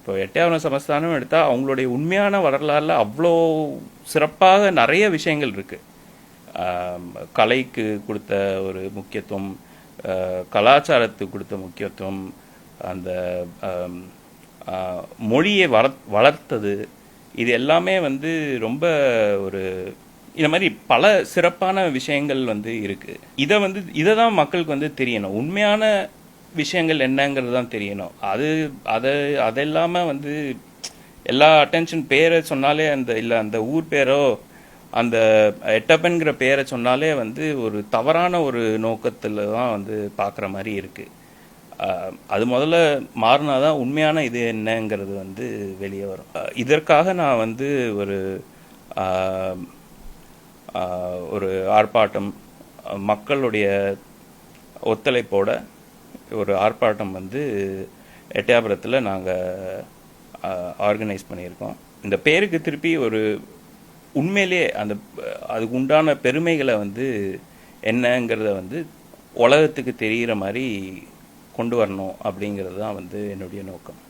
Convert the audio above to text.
இப்போ எட்டயபுரம் சமஸ்தானம் எடுத்தால் அவங்களுடைய உண்மையான வரலாறுல அவ்வளோ சிறப்பாக நிறைய விஷயங்கள் இருக்குது கலைக்கு கொடுத்த ஒரு முக்கியத்துவம் கலாச்சாரத்துக்கு கொடுத்த முக்கியத்துவம் அந்த மொழியை வள வளர்த்தது இது எல்லாமே வந்து ரொம்ப ஒரு இந்த மாதிரி பல சிறப்பான விஷயங்கள் வந்து இருக்குது இதை வந்து இதை தான் மக்களுக்கு வந்து தெரியணும். உண்மையான விஷயங்கள் என்னங்கிறது தான் தெரியணும். அது அதை அது இல்லாமல் வந்து எல்லா அட்டென்ஷன் பேரை சொன்னாலே அந்த இல்லை அந்த ஊர் பேரோ அந்த எட்டப்பன்கிற பேரை சொன்னாலே வந்து ஒரு தவறான ஒரு நோக்கத்தில் தான் வந்து பார்க்குற மாதிரி இருக்குது அது முதல்ல மாறினா தான் உண்மையான இது என்னங்கிறது வந்து வெளியே வரும். இதற்காக நான் வந்து ஒரு ஒரு ஆர்ப்பாட்டம் மக்களுடைய ஒத்துழைப்போட ஒரு ஆர்ப்பாட்டம் வந்து எட்டயபுரத்தில் நாங்கள் ஆர்கனைஸ் பண்ணியிருக்கோம். இந்த பேருக்கு திருப்பி ஒரு உண்மையிலேயே அந்த அதுக்கு உண்டான பெருமைகளை வந்து என்னங்கிறத வந்து உலகத்துக்கு தெரிகிற மாதிரி கொண்டு வரணும் அப்படிங்கிறது தான் வந்து என்னுடைய நோக்கம்.